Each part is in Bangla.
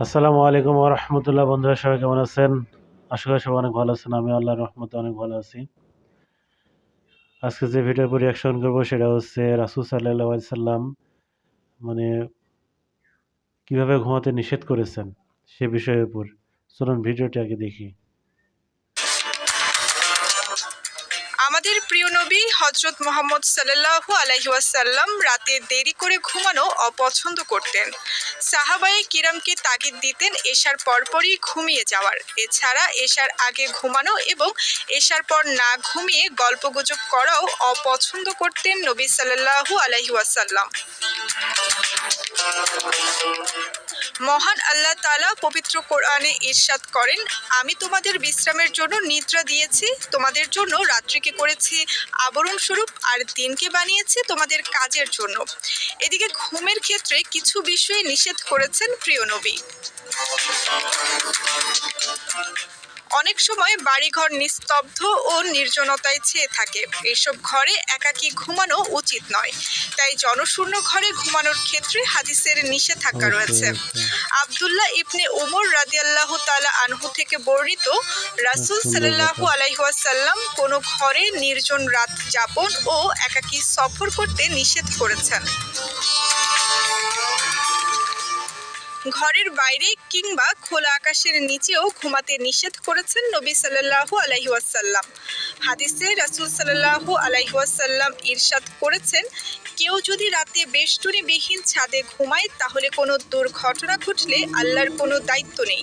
আসসালামু আলাইকুম রহমতুল্লাহ। বন্ধুরা, সবাই কেমন আছেন? আশা করি সবাই অনেক ভালো আছেন। আমি আল্লাহ রহমতে অনেক ভালো আছি। আজকে যে ভিডিওর উপর রিয়াকশন করব সেটা হচ্ছে রাসুল সাল্লাহ সাল্লাম মানে কীভাবে ঘুমাতে নিষেধ করেছেন সে বিষয়ের উপর। চলুন ভিডিওটি আগে দেখি। আমাদের প্রিয় নবী হজরত মোহাম্মদ সাল্লাল্লাহু আলাইহি ওয়াসাল্লাম রাতে দেরি করে ঘুমানো অপছন্দ করতেন। সাহাবায়ে কিরামকে তাগিদ দিতেন এশার পরপরই ঘুমিয়ে যাওয়ার। এছাড়া এশার আগে ঘুমানো এবং এশার পর না ঘুমিয়ে গল্পগুজব করাও অপছন্দ করতেন নবী সাল্লাল্লাহু আলাইহি ওয়াসাল্লাম। মহান আল্লাহ তাআলা পবিত্র কোরআনে ইরশাদ করেন, আমি তোমাদের বিশ্রামের জন্য নিদ্রা দিয়েছি, তোমাদের জন্য রাত্রিকে করেছি আবরণ স্বরূপ আর দিনকে বানিয়েছি তোমাদের কাজের জন্য। এদিকে ঘুমের ক্ষেত্রে কিছু বিষয়ে নিষেধ করেছেন প্রিয় নবী। অনেক সময় বাড়িঘর নিস্তব্ধ ও নির্জনতায় ছেয়ে থাকে। এসব ঘরে একাকী ঘুমানো উচিত নয়। তাই জনশূন্য ঘরে ঘুমানোর ক্ষেত্রে হাদিসের নিষেধাজ্ঞা রয়েছে। আবদুল্লাহ ইবনে ওমর রাদিয়াল্লাহ তালা আনহু থেকে বর্ণিত রাসূল সাল্লাল্লাহু আলাইহি ওয়াসাল্লাম কোনো ঘরে নির্জন রাত যাপন ও একাকী সফর করতে নিষেধ করেছেন। ঘরের বাইরে কিংবা খোলা আকাশের নিচেও ঘুমাতে নিষেধ করেছেন নবী সাল্লাল্লাহু আলাইহি ওয়াসাল্লাম। হাদিসে রাসুল সাল্লাহু আলাইহাসাল্লাম ইরশাদ করেছেন, কেউ যদি রাতে বেষ্টনীবিহীন ছাদে ঘুমায়, তাহলে কোনো দুর্ঘটনা ঘটলে আল্লাহর কোনো দায়িত্ব নেই।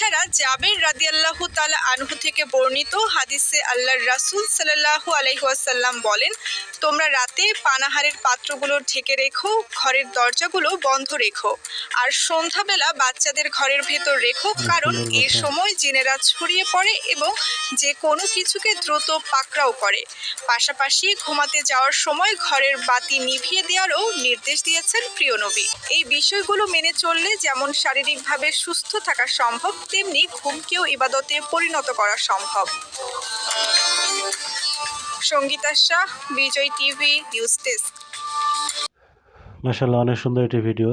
এছাড়া জাবের রাদিয়াল্লাহু তাআলা আনহু থেকে বর্ণিত হাদিসে আল্লাহর রাসূল সাল্লাল্লাহু আলাইহি ওয়াসাল্লাম বলেন, তোমরা রাতে পানাহারের পাত্রগুলো ঢেকে রেখো, ঘরের দরজাগুলো বন্ধ রেখো। আর সন্ধ্যাবেলা বাচ্চাদের ঘরের ভেতর রেখো, কারণ এ সময় জিনেরা ছড়িয়ে পড়ে এবং যে কোনো কিছুকে দ্রুত পাকড়াও করে। পাশাপাশি ঘুমাতে যাওয়ার সময় ঘরের বাতি নিভিয়ে দেওয়ারও নির্দেশ দিয়েছেন প্রিয় নবী। এই বিষয়গুলো মেনে চললে যেমন শারীরিকভাবে সুস্থ থাকা সম্ভব তেমনি ঘুমকেও ইবাদতে পরিণত করা সম্ভব। Sangeeta Shah, Vijay TV, news desk. মাসাল্লাহ অনেক সুন্দর একটি ভিডিও।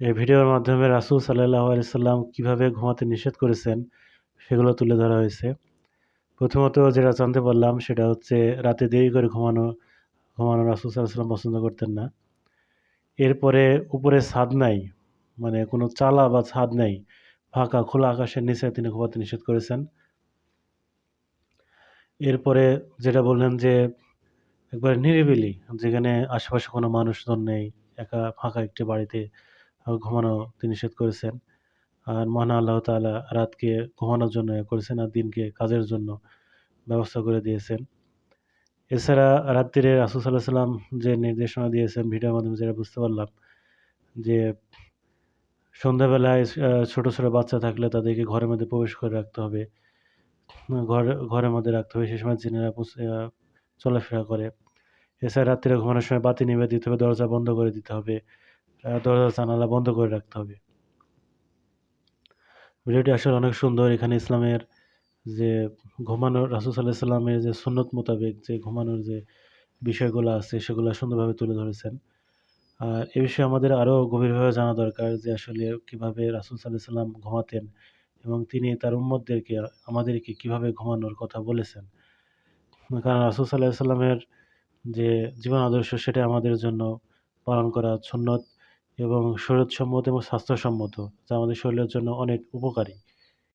এই ভিডিওর মাধ্যমে রাসুল সাল্লাহ আলাইসাল্লাম কীভাবে ঘুমাতে নিষেধ করেছেন সেগুলো তুলে ধরা হয়েছে। প্রথমত যেটা জানতে পারলাম সেটা হচ্ছে রাতে দেরি করে ঘুমানো ঘুমানো রাসুল সাল্লাম পছন্দ করতেন না। এরপরে উপরে ছাদ নাই মানে কোনো চালা বা ছাদ নেই ফাঁকা, খোলা আকাশের নিচে তিনি ঘুমাতে নিষেধ করেছেন। এরপরে যেটা বললেন যে, একবার নিরিবিলি, যেখানে আশেপাশে কোনো মানুষজন নেই, একা, ফাঁকা একটি বাড়িতে ঘুমানো তিনি নিষেধ করেছেন। আর মহান আল্লাহ তাআলা রাতকে ঘুমানোর জন্য করেছেন আর দিনকে কাজের জন্য ব্যবস্থা করে দিয়েছেন। এছাড়া রাত্রিরে রাসুল সাল্লাহ সাল্লাম যে নির্দেশনা দিয়েছেন, ভিডিওর মাধ্যমে যেটা বুঝতে পারলাম যে সন্ধ্যাবেলায় ছোটো ছোটো বাচ্চা থাকলে তাদেরকে ঘরের মধ্যে প্রবেশ করে রাখতে হবে। ঘরে, ঘরের মধ্যে রাখতে হবে। সে সময় জিনেরা চলাফেরা করে। এছাড়া রাত্রিরে ঘুমানোর সময় বাতি নিভে দিতে হবে, দরজা বন্ধ করে দিতে হবে। দরজা, জানালা বন্ধ করে রাখতে হবে। ভিডিওটি আসলে অনেক সুন্দর। এখানে ইসলামের যে ঘুমানোর রাসুল সাল্লাহ সাল্লামের যে সুন্নত মোতাবেক যে ঘুমানোর যে বিষয়গুলো আছে, সেগুলো সুন্দরভাবে তুলে ধরেছেন। আর এ বিষয়ে আমাদের আরও গভীরভাবে জানা দরকার যে আসলে কীভাবে রাসুল সাল্লাহ সাল্লাম ঘুমাতেন এবং তিনি তার উম্মতদেরকে, আমাদেরকে কীভাবে ঘুমানোর কথা বলেছেন। কারণ রাসুল সাল্লাহ সাল্লামের যে জীবন আদর্শ সেটা আমাদের জন্য পালন করা সুন্নত এবং শরীরসম্মত এবং স্বাস্থ্যসম্মত, যা আমাদের শরীরের জন্য অনেক উপকারী।